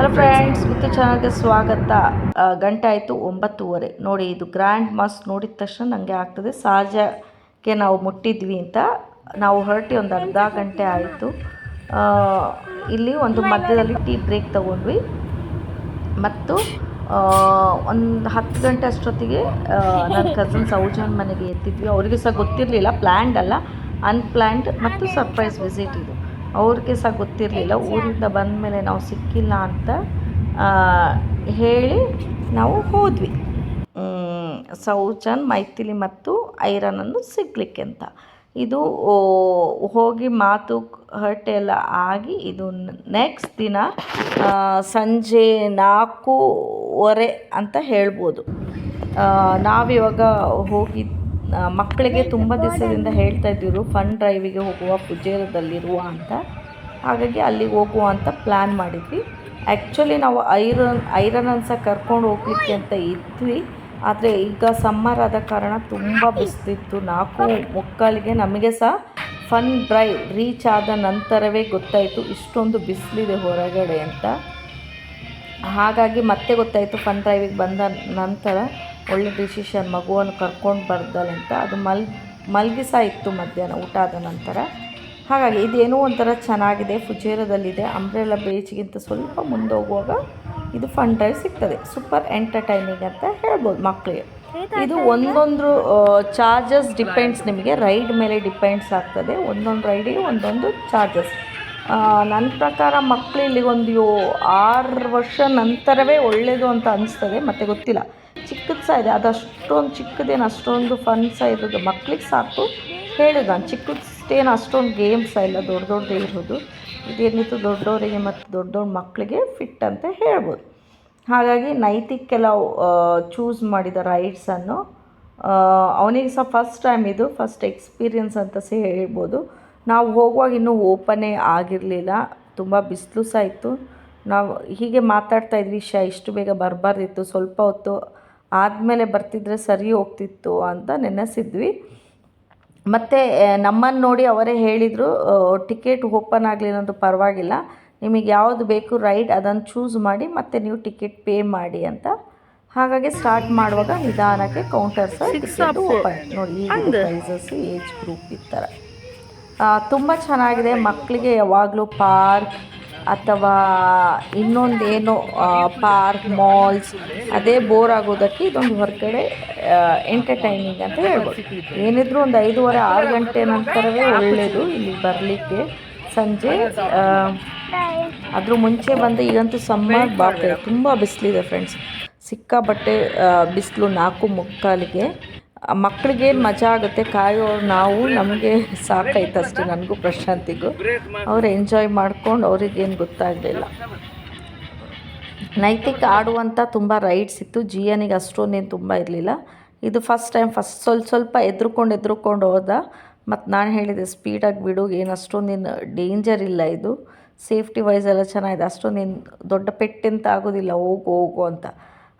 Hello friends ಮತ್ತು ಚೆನ್ನಾಗಿ ಸ್ವಾಗತ. ಗಂಟೆ ಆಯಿತು ಒಂಬತ್ತುವರೆ. ನೋಡಿ, ಇದು ಗ್ರ್ಯಾಂಡ್ ಮಾಸ್ ನೋಡಿದ ತಕ್ಷಣ ನನಗೆ ಆಗ್ತದೆ. ಸಹಜಕ್ಕೆ ನಾವು ಮುಟ್ಟಿದ್ವಿ ಅಂತ ನಾವು ಹೊರಟಿ ಒಂದು ಅರ್ಧ ಗಂಟೆ ಆಯಿತು. ಇಲ್ಲಿ ಒಂದು ಮಧ್ಯದಲ್ಲಿ ಟೀ ಬ್ರೇಕ್ ತಗೊಂಡ್ವಿ. ಮತ್ತು ಒಂದು ಹತ್ತು ಗಂಟೆ ಅಷ್ಟೊತ್ತಿಗೆ ನನ್ನ ಕಸಿನ್ ಸೌಜನ್ ಮನೆಗೆ ಎತ್ತಿದ್ವಿ. ಅವರಿಗೆ ಸಹ ಗೊತ್ತಿರಲಿಲ್ಲ ಪ್ಲ್ಯಾಂಡ್ ಅಲ್ಲ. ಅನ್ಪ್ಲ್ಯಾಂಡ್ ಮತ್ತು ಸರ್ಪ್ರೈಸ್ ವಿಸಿಟ್ ಇದು. ಅವ್ರಿಗೆ ಸಹ ಗೊತ್ತಿರಲಿಲ್ಲ. ಊರಿಂದ ಬಂದ ಮೇಲೆ ನಾವು ಸಿಕ್ಕಿಲ್ಲ ಅಂತ ಹೇಳಿ ನಾವು ಹೋದ್ವಿ. ಸೌಚನ್ ಸೌಜನ್ ಮೈಥಿಲಿ ಮತ್ತು ಐರನನ್ನು ಸಿಗ್ಲಿಕ್ಕೆ ಅಂತ. ಇದು ಹೋಗಿ ಮಾತು ಹರ್ಟ್ ಎಲ್ಲ ಆಗಿ ಇದು ನೆಕ್ಸ್ಟ್ ದಿನ ಸಂಜೆ ನಾಲ್ಕೂವರೆ ಅಂತ ಹೇಳ್ಬೋದು. ನಾವಿವಾಗ ಹೋಗಿ ಆ, ಮಕ್ಕಳಿಗೆ ತುಂಬ ದಿವಸದಿಂದ ಹೇಳ್ತಾ ಇದ್ದರು ಫನ್ ಡ್ರೈವಿಗೆ ಹೋಗುವ ಪುಜೇರದಲ್ಲಿರುವ ಅಂತ. ಹಾಗಾಗಿ ಅಲ್ಲಿಗೆ ಹೋಗುವ ಅಂತ ಪ್ಲ್ಯಾನ್ ಮಾಡಿದ್ವಿ. ಆ್ಯಕ್ಚುಲಿ ನಾವು ಐರನ್ ಐರನ್ ಸಹ ಕರ್ಕೊಂಡು ಹೋಗ್ಲಿಕ್ಕೆ ಅಂತ ಇದ್ವಿ. ಆದರೆ ಈಗ ಸಮ್ಮರ್ ಆದ ಕಾರಣ ತುಂಬ ಬಿಸ್ತಿತ್ತು ನಾಲ್ಕು ಮುಕ್ಕಾಲಿಗೆ ನಮಗೆ ಸಹ ಫನ್ ಡ್ರೈವ್ ರೀಚ್ ಆದ ನಂತರವೇ ಗೊತ್ತಾಯಿತು ಇಷ್ಟೊಂದು ಬಿಸಿಲಿದೆ ಹೊರಗಡೆ ಅಂತ. ಹಾಗಾಗಿ ಮತ್ತೆ ಗೊತ್ತಾಯಿತು ಫನ್ ಡ್ರೈವಿಗೆ ಬಂದ ನಂತರ. ಒಳ್ಳೆ ಡಿಸಿಷನ್ ಮಗುವನ್ನು ಕರ್ಕೊಂಡು ಬರ್ದಲ್ಲಿ ಅಂತ ಅದು ಮಲ್, ಮಲಗಿಸ ಇತ್ತು ಮಧ್ಯಾಹ್ನ ಊಟ ಆದ ನಂತರ. ಹಾಗಾಗಿ ಇದೇನೋ ಒಂಥರ ಚೆನ್ನಾಗಿದೆ, ಫುಜೇರದಲ್ಲಿದೆ ಅಂಬ್ರೆಲ್ಲ ಬೀಚ್ಗಿಂತ ಸ್ವಲ್ಪ ಮುಂದೆ ಹೋಗುವಾಗ ಇದು ಫನ್ ಡ್ರೈವ್ ಸಿಗ್ತದೆ. ಸೂಪರ್ ಎಂಟರ್ಟೈನಿಂಗ್ ಅಂತ ಹೇಳ್ಬೋದು ಮಕ್ಕಳಿಗೆ ಇದು ಒಂದೊಂದು ಚಾರ್ಜಸ್ ಡಿಪೆಂಡ್ಸ್ ನಿಮಗೆ. ರೈಡ್ ಮೇಲೆ ಡಿಪೆಂಡ್ಸ್ ಆಗ್ತದೆ. ಒಂದೊಂದು ರೈಡಿಗೆ ಒಂದೊಂದು ಚಾರ್ಜಸ್ ನನ್ನ ಪ್ರಕಾರ ಮಕ್ಕಳು ಇಲ್ಲಿಗೊಂದು ಆರು ವರ್ಷ ನಂತರವೇ ಒಳ್ಳೆಯದು ಅಂತ ಅನಿಸ್ತದೆ. ಮತ್ತು ಗೊತ್ತಿಲ್ಲ. ಚಿಕ್ಕದು ಸಹ ಇದೆ ಅದು ಅಷ್ಟೊಂದು ಚಿಕ್ಕದೇನು ಅಷ್ಟೊಂದು ಫನ್ ಸಹ ಇರೋದು ಮಕ್ಳಿಗೆ ಸಾಕು. ಹೇಳಿದ ನಾನು ಚಿಕ್ಕದೇನು ಅಷ್ಟೊಂದು ಗೇಮ್ಸ್ ಇಲ್ಲ ದೊಡ್ಡ ದೊಡ್ಡದೇ ಇರೋದು. ಇದೇನಿತ್ತು ದೊಡ್ಡವರಿಗೆ ಮತ್ತು ದೊಡ್ಡ ದೊಡ್ಡ ಮಕ್ಕಳಿಗೆ ಫಿಟ್ ಅಂತ ಹೇಳ್ಬೋದು. ಹಾಗಾಗಿ ನೈತಿಕ್ಕೆಲ್ಲ ಚೂಸ್ ಮಾಡಿದ ರೈಡ್ಸನ್ನು ಅವನಿಗೆ ಸಹ ಫಸ್ಟ್ ಟೈಮ್ ಇದು ಫಸ್ಟ್ ಎಕ್ಸ್ಪೀರಿಯನ್ಸ್ ಅಂತ ಸಹ ಹೇಳ್ಬೋದು. ನಾವು ಹೋಗುವಾಗ ಇನ್ನೂ ಓಪನೇ ಆಗಿರಲಿಲ್ಲ. ತುಂಬ ಬಿಸಿಲು ಸಹ ಇತ್ತು ನಾವು ಹೀಗೆ ಮಾತಾಡ್ತಾ ಇದ್ವಿ ಶ ಇಷ್ಟು ಬೇಗ ಬರಬಾರ್ದಿತ್ತು. ಸ್ವಲ್ಪ ಹೊತ್ತು ಆದಮೇಲೆ ಬರ್ತಿದ್ರೆ ಸರಿ ಹೋಗ್ತಿತ್ತು ಅಂತ ನೆನೆಸಿದ್ವಿ. ಮತ್ತು ನಮ್ಮನ್ನು ನೋಡಿ ಅವರೇ ಹೇಳಿದರು ಟಿಕೆಟ್ ಓಪನ್ ಆಗಲಿಲ್ಲ ಅನ್ನೋದು ಪರವಾಗಿಲ್ಲ. ನಿಮಗೆ ಯಾವುದು ಬೇಕು ರೈಡ್ ಅದನ್ನು ಚೂಸ್ ಮಾಡಿ ಮತ್ತು ನೀವು ಟಿಕೆಟ್ ಪೇ ಮಾಡಿ ಅಂತ. ಹಾಗಾಗಿ ಸ್ಟಾರ್ಟ್ ಮಾಡುವಾಗ ನಿಧಾನಕ್ಕೆ ಕೌಂಟರ್ಸ್ ಓಪನ್. ನೋಡಿ ಈಗ ಪ್ರೈಸಸ್ ಏಜ್ ಗ್ರೂಪ್ ಈ ಥರ ತುಂಬ ಚೆನ್ನಾಗಿದೆ. ಮಕ್ಕಳಿಗೆ ಯಾವಾಗಲೂ ಪಾರ್ಕ್ ಅಥವಾ ಇನ್ನೊಂದೇನೋ ಪಾರ್ಕ್ ಮಾಲ್ಸ್ ಅದೇ ಬೋರ್ ಆಗೋದಕ್ಕೆ ಇದೊಂದು ಹೊರಗಡೆ ಎಂಟರ್ಟೈನಿಂಗ್ ಅಂತ ಹೇಳ್ಬೋದು. ಏನಿದ್ರು ಒಂದು ಐದೂವರೆ, ಆರು ಗಂಟೆ ನಂತರವೇ ಒಳ್ಳೆಯದು ಇಲ್ಲಿ ಬರಲಿಕ್ಕೆ ಸಂಜೆ ಅದ್ರ ಮುಂಚೆ ಬಂದು ಈಗಂತೂ ಸಮ್ಮರ್ ಬಾಕ್ ತುಂಬ ಬಿಸಿಲಿದೆ ಫ್ರೆಂಡ್ಸ್ ಸಿಕ್ಕಾಬಟ್ಟೆ ಬಿಸಿಲು ನಾಲ್ಕು ಮುಕ್ಕಾಲಿಗೆ. ಆ ಮಕ್ಳಿಗೇನು ಮಜಾ ಆಗುತ್ತೆ ಕಾಯೋರು ನಾವು ನಮಗೆ ಸಾಕಾಯ್ತು ಅಷ್ಟೇ ನನಗೂ ಪ್ರಶಾಂತಿಗೂ. ಅವ್ರು ಎಂಜಾಯ್ ಮಾಡ್ಕೊಂಡು ಅವ್ರಿಗೇನು ಗೊತ್ತಾಗಲಿಲ್ಲ. ನೈತಿಕ ಆಡುವಂಥ ತುಂಬ ರೈಡ್ಸ್ ಇತ್ತು. ಜಿಯನಿಗೆ ಅಷ್ಟೊಂದೇನು ತುಂಬ ಇರಲಿಲ್ಲ. ಇದು ಫಸ್ಟ್ ಟೈಮ್ ಫಸ್ಟ್ ಸ್ವಲ್ಪ ಸ್ವಲ್ಪ ಎದ್ರುಕೊಂಡು ಎದ್ರುಕೊಂಡು ಹೋದ. ಮತ್ತು ನಾನು ಹೇಳಿದೆ ಸ್ಪೀಡಾಗಿ ಬಿಡು, ಏನು ಅಷ್ಟೊಂದೇನು ಡೇಂಜರ್ ಇಲ್ಲ ಇದು. ಸೇಫ್ಟಿ ವೈಸ್ ಎಲ್ಲ ಚೆನ್ನಾಗಿದೆ. ಅಷ್ಟೊಂದೇನು ದೊಡ್ಡ ಪೆಟ್ಟಂತ ಆಗೋದಿಲ್ಲ, ಹೋಗು ಹೋಗು ಅಂತ.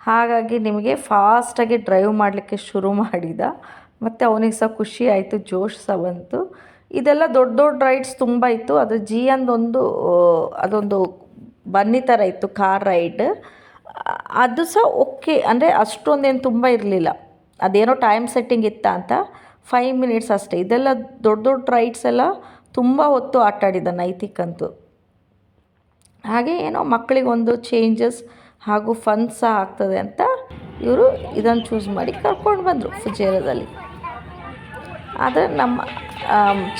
ಹಾಗಾಗಿ ನಿಮಗೆ ಫಾಸ್ಟಾಗಿ ಡ್ರೈವ್ ಮಾಡಲಿಕ್ಕೆ ಶುರು ಮಾಡಿದ, ಮತ್ತು ಅವನಿಗೆ ಸಹ ಖುಷಿ ಆಯಿತು, ಜೋಶ್ ಸಹ ಬಂತು. ಇದೆಲ್ಲ ದೊಡ್ಡ ದೊಡ್ಡ ರೈಡ್ಸ್ ತುಂಬ ಇತ್ತು. ಅದು ಜಿ ಅಂದೊಂದು ಅದೊಂದು ಬನ್ನಿ ಥರ ಇತ್ತು ಕಾರ್ ರೈಡ್ ಅದು ಸಹ ಓಕೆ ಅಂದರೆ ಅಷ್ಟೊಂದೇನು ತುಂಬ ಇರಲಿಲ್ಲ. ಅದೇನೋ ಟೈಮ್ ಸೆಟ್ಟಿಂಗ್ ಇತ್ತ ಅಂತ ಫೈವ್ ಮಿನಿಟ್ಸ್ ಅಷ್ಟೇ. ಇದೆಲ್ಲ ದೊಡ್ಡ ದೊಡ್ಡ ರೈಡ್ಸ್ ಎಲ್ಲ ತುಂಬ ಹೊತ್ತು ಆಟಾಡಿದ ನೈತಿಕ್ ಅಂತೂ ಹಾಗೆ ಏನೋ ಮಕ್ಕಳಿಗೊಂದು ಚೇಂಜಸ್ ಹಾಗೂ ಫನ್ ಸಹ ಆಗ್ತದೆ ಅಂತ ಇವರು ಇದನ್ನು ಚೂಸ್ ಮಾಡಿ ಕರ್ಕೊಂಡು ಬಂದರು ಫುಜೇರದಲ್ಲಿ ಆದರೆ ನಮ್ಮ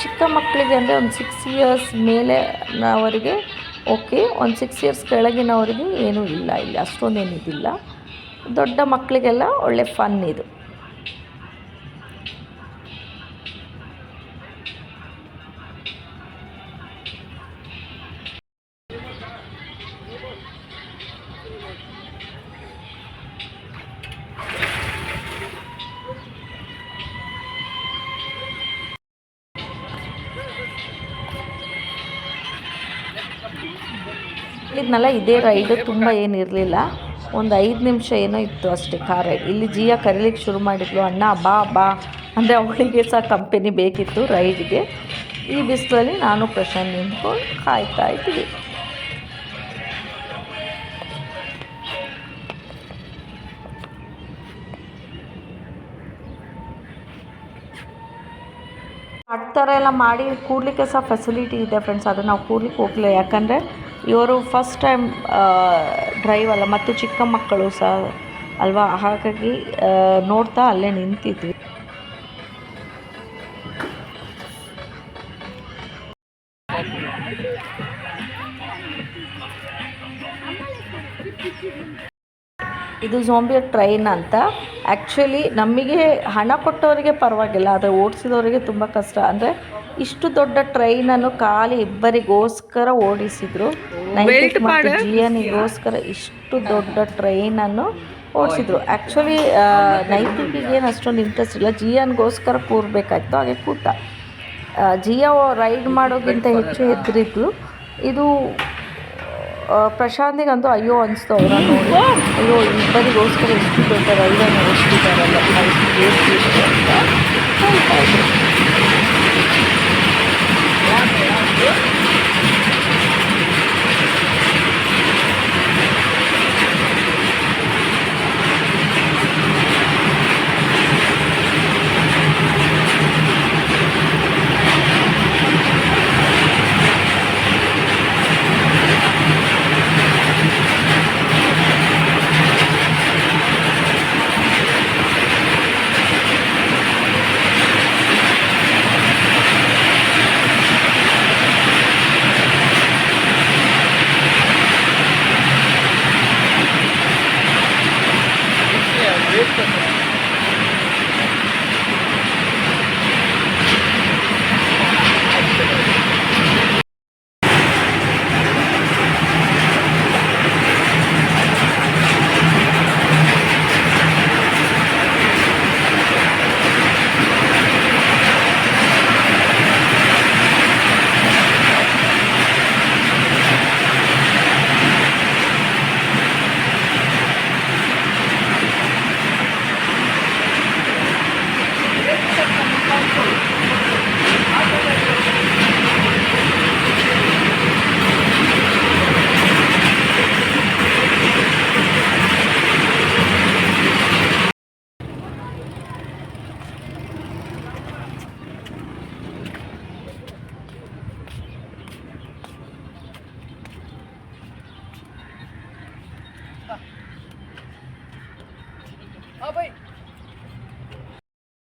ಚಿಕ್ಕ ಮಕ್ಕಳಿಗೆ ಅಂದರೆ ಒಂದು ಸಿಕ್ಸ್ ಇಯರ್ಸ್ ಮೇಲೆ ಅವರಿಗೆ ಓಕೆ ಒಂದು ಸಿಕ್ಸ್ ಇಯರ್ಸ್ ಕೆಳಗಿನವರಿಗೆ ಏನೂ ಇಲ್ಲ, ಇಲ್ಲಿ ಅಷ್ಟೊಂದೇನಿದಿಲ್ಲ. ದೊಡ್ಡ ಮಕ್ಕಳಿಗೆಲ್ಲ ಒಳ್ಳೆ ಫನ್ ಇದು. ಹೇಳಿದ್ನಲ್ಲ ಇದೇ ರೈಡು ತುಂಬ ಏನಿರಲಿಲ್ಲ ಒಂದು ಐದು ನಿಮಿಷ ಏನೋ ಇತ್ತು ಅಷ್ಟೇ ಕಾರ್ ರೈಡ್ ಇಲ್ಲಿ ಜಿಯಾ ಕರೀಲಿಕ್ಕೆ ಶುರು ಮಾಡಿದ್ಲು, ಅಣ್ಣ, ಬಾ ಬಾ. ಅಂದರೆ ಅವಳಿಗೆ ಸಹ ಕಂಪೆನಿ ಬೇಕಿತ್ತು ರೈಡ್ಗೆ. ಈ ಬಿಸಿಲಲ್ಲಿ ನಾನು ಪ್ರಶಾಂತ್ ನಿಂತ್ಕೊಂಡು ಕಾಯ್ತಾ ಇದ್ದೀವಿ ಆ ಥರ ಎಲ್ಲ ಮಾಡಿ, ಕೂಡಲಿಕ್ಕೆ ಸಹ ಫೆಸಿಲಿಟಿ ಇದೆ ಫ್ರೆಂಡ್ಸ್ ಅದನ್ನು ನಾವು ಕೂಡ್ಲಿಕ್ಕೆ ಹೋಗಲಿಲ್ಲ. ಯಾಕಂದರೆ ಇವರು ಫಸ್ಟ್ ಟೈಮ್ ಡ್ರೈವ್ ಅಲ್ಲ ಮತ್ತು ಚಿಕ್ಕ ಮಕ್ಕಳು ಸಹ ಅಲ್ವಾ? ಹಾಗಾಗಿ ನೋಡ್ತಾ ಅಲ್ಲೇ ನಿಂತಿದ್ವಿ. ಇದು ಝೋಂಬಿಯ ಟ್ರೈನ್ ಅಂತ. ಆ್ಯಕ್ಚುಲಿ ನಮಗೆ ಹಣ ಕೊಟ್ಟವರಿಗೆ ಪರವಾಗಿಲ್ಲ ಆದರೆ ಓಡಿಸಿದವರಿಗೆ ತುಂಬ ಕಷ್ಟ. ಅಂದರೆ ಇಷ್ಟು ದೊಡ್ಡ ಟ್ರೈನನ್ನು ಖಾಲಿ ಇಬ್ಬರಿಗೋಸ್ಕರ ಓಡಿಸಿದ್ರು. ಮತ್ತು ಜಿಯನಿಗೋಸ್ಕರ ಇಷ್ಟು ದೊಡ್ಡ ಟ್ರೈನನ್ನು ಓಡಿಸಿದ್ರು. ಆ್ಯಕ್ಚುಲಿ ನೈತಿಕಿಗೆ ಏನು ಅಷ್ಟೊಂದು ಇಂಟ್ರೆಸ್ಟ್ ಇಲ್ಲ. ಜಿಯನ್ಗೋಸ್ಕರ ಕೂರಬೇಕಾಯ್ತು ಹಾಗೆ ಕೂತ. ಜಿಯ ರೈಡ್ ಮಾಡೋಕ್ಕಿಂತ ಹೆಚ್ಚು ಹೆದ್ರಿದ್ರು ಇದು ಪ್ರಶಾಂತಿಗಂತೂ ಅಯ್ಯೋ ಅನಿಸ್ತು ಅವರ ನೋಡಿ. ಅಯ್ಯೋ ಇಬ್ಬರಿಗೋಸ್ಕರ ಎಷ್ಟು ದೊಡ್ಡ ರೈಡನ್ನು ಓಡಿಸ್ತಿದ್ದಾರಲ್ಲ ಎಷ್ಟು ಬೇಸ್ಗೆ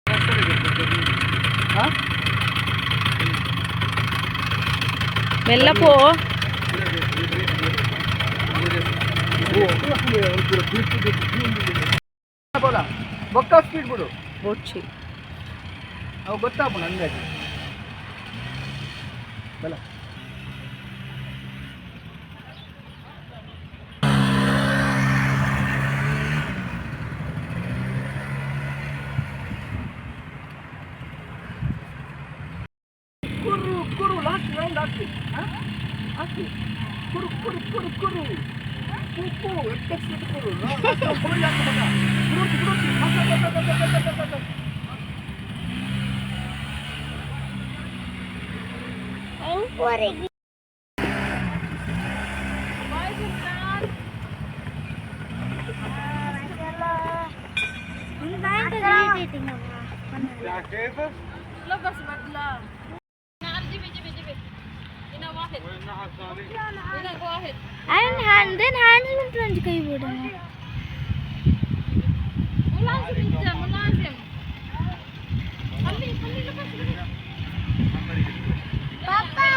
ಎಷ್ಟು ಅಂತ ಹೇಳ್ತಾ ಇದ್ರು ಮೆಲ್ಲಪೋ ಬೊಕ್ಕ ಸ್ಪೀಡ್ ಬಿಡು ಬೊಚ್ಚಿ ಅವು ಗೊತ್ತಾಪ ಅಂದಾಜು ಬಲ ಕುರು ಕುರು ಲಾಸ್ಟ್ ರೌಂಡ್ ಹಾಕಿ ಹಾಕಿ ಕುರು ಕುರು ಕುರು ಕುರು ಕುರು ಎಷ್ಟೇ ಸ್ಪೀಡ್ ಕುರು last round full ಹಾಕು ಮಗ ಕುರು ಕುರು ಮಗ ಮಗ ಮಗ ಮಗ ಮಗ ಮಗ And hand, then hands will plunge keyboard. Papa,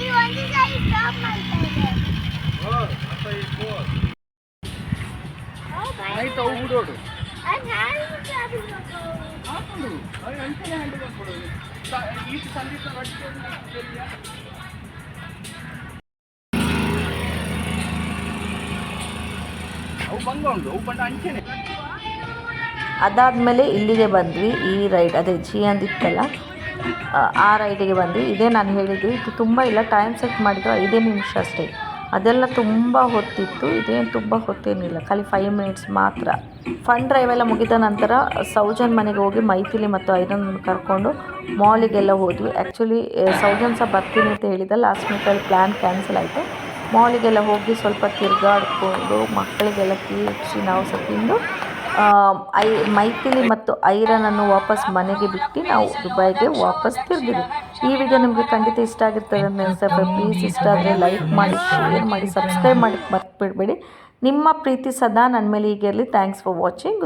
ಈ ಒಂದು ಸರಿ ಸ್ಟಾಪ್ ಮಾಡ್ತಾ ಇದೆ ಆಯ್ತು ಅವು ಬಿಡೋಡು And hands will travel ಮಾಡ್ಕೊ. ಹಾಕೊಂಡು ಅದು ಅಂಚನೆ ಹ್ಯಾಂಡ್ ಕೊಡೋದು ಈ ಸಂಗೀತ ಅದಾದಮೇಲೆ ಇಲ್ಲಿಗೆ ಬಂದ್ವಿ ಈ ರೈಡ್ ಅದೇ ಜಿ ಅಂದಿತ್ತಲ್ಲ ಆ, ರೈಡಿಗೆ ಬಂದ್ವಿ. ಇದೇ ನಾನು ಹೇಳಿದ್ವಿ ಇದು ತುಂಬ ಇಲ್ಲ ಟೈಮ್ ಸೆಟ್ ಮಾಡಿದ್ದು ಐದೇ ನಿಮಿಷ ಅಷ್ಟೇ. ಅದೆಲ್ಲ ತುಂಬ ಹೊತ್ತಿತ್ತು ಇದೇನು ತುಂಬ ಹೊತ್ತೇನಿಲ್ಲ ಖಾಲಿ ಫೈವ್ ಮಿನಿಟ್ಸ್ ಮಾತ್ರ. ಫನ್ ಡ್ರೈವ್ ಎಲ್ಲ ಮುಗಿದ ನಂತರ ಸೌಜನ್ ಮನೆಗೆ ಹೋಗಿ ಮೈಥಿಲಿ ಮತ್ತು ಐರನ್ ಕರ್ಕೊಂಡು ಮಾಲಿಗೆಲ್ಲ ಹೋದ್ವಿ. ಆ್ಯಕ್ಚುಲಿ ಸೌಜನ್ ಸಹ ಬರ್ತೀನಿ ಅಂತ ಹೇಳಿದ ಲಾಸ್ಟ್ ಮಿನಿಟಲ್ಲಿ ಪ್ಲ್ಯಾನ್ ಕ್ಯಾನ್ಸಲ್ ಆಯಿತು. ಮಾಲಿಗೆಲ್ಲ ಹೋಗಿ ಸ್ವಲ್ಪ ತಿರುಗಾಡ್ಕೊಂಡು ಮಕ್ಕಳಿಗೆಲ್ಲ ತೀರಿಸಿ ನಾವು ಸಹ ತಿಂದು ಐ, ಮೈಥಿಲಿ ಮತ್ತು ಐರನನ್ನು ವಾಪಸ್ ಮನೆಗೆ ಬಿಟ್ಟು ನಾವು ದುಬೈಗೆ ವಾಪಸ್ ತಿರುಗಿದ್ವಿ. ಈ ವಿಡಿಯೋ ನಿಮಗೆ ಖಂಡಿತ ಇಷ್ಟ ಆಗಿರ್ತದೆ ಅಂತ ಅನಿಸ್ತದೆ ಪ್ಲೀಸ್ ಇಷ್ಟ ಆದರೆ ಲೈಕ್ ಮಾಡಿ ಶೇರ್ ಮಾಡಿ ಸಬ್ಸ್ಕ್ರೈಬ್ ಮಾಡಿ ಮರ್ತು ಬಿಡಬೇಡಿ ನಿಮ್ಮ ಪ್ರೀತಿ ಸದಾ ನನ್ನ ಮೇಲೆ ಹೀಗೆ ಇರಲಿ. Thanks for watching